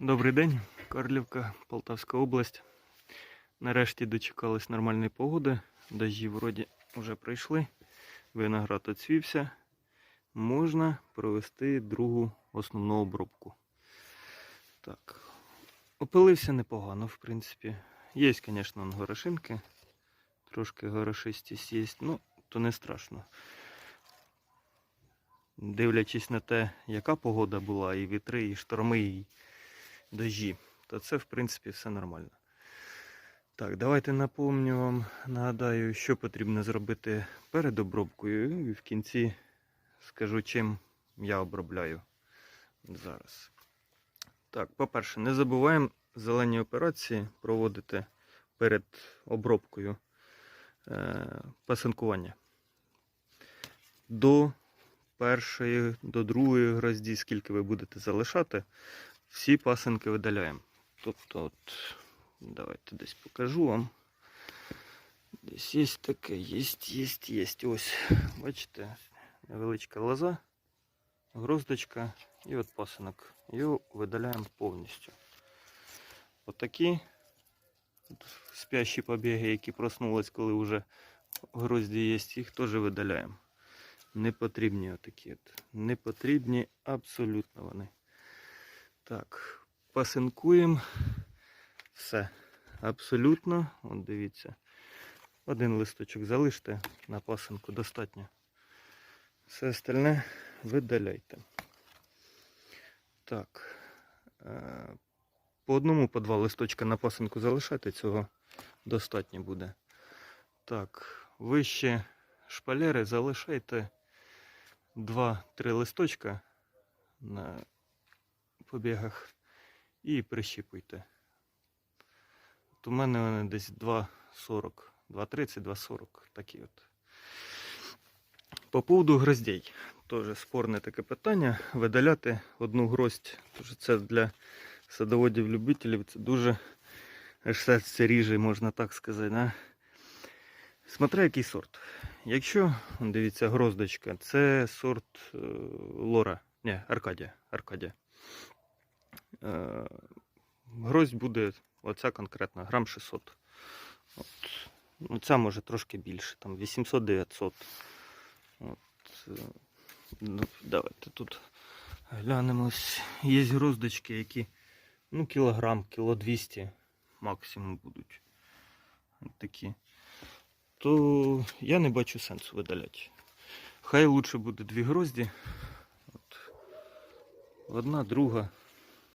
Добрий день, Карлівка, Полтавська область. Нарешті дочекались нормальної погоди. Дожді вроді вже пройшли. Виноград оцвівся. Можна провести другу основну обробку. Так. Опилився непогано, в принципі. Є, звісно, горошинки. Трошки горошистість є, ну, то не страшно. Дивлячись на те, яка погода була, і вітри, і шторми, і дожі, то це, в принципі, все нормально. Так, давайте напомню вам, нагадаю, що потрібно зробити перед обробкою, і в кінці скажу, чим я обробляю зараз. Так, по-перше, не забуваємо зелені операції проводити перед обробкою е, пасинкування. До першої, до другої грозді, скільки ви будете залишати, всі пасинки видаляємо. Тобто, от, давайте десь покажу вам. Десь є таке, є, є, є. Ось, бачите, невеличка лоза, гроздочка і от пасинок. Його видаляємо повністю. Отакі от спящі побіги, які проснулись, коли вже грозді є, їх теж видаляємо. Не потрібні отакі от. Не потрібні абсолютно вони. Так, пасинкуємо. Все. Абсолютно. От дивіться. Один листочок залиште на пасинку достатньо. Все остальне видаляйте. Так. е, По одному, по два листочка на пасинку залишайте, цього достатньо буде. Так, вище шпалери залишайте 2-3 листочка на побігах і прищіпуйте. От у мене вони десь 2,40, 2,30, 2,40 такі от. По поводу гроздей. Теж спорне таке питання. Видаляти одну гроздь. Тож це для садоводів-любителів це дуже серце ріже, можна так сказати. Да? Смотря який сорт. Якщо, дивіться, гроздочка, це сорт е, Лора. Ні, Аркадія. Аркадія. Е, гроздь буде оця конкретно, грам 600. От. Ну, може трошки більше, там 800-900. От. е, Ну, давайте тут глянемо. Ось Є гроздочки, які ну, кілограм, кіло 200 максимум будуть. От такі. То я не бачу сенсу видаляти. Хай лучше буде дві грозді. От. Одна, друга.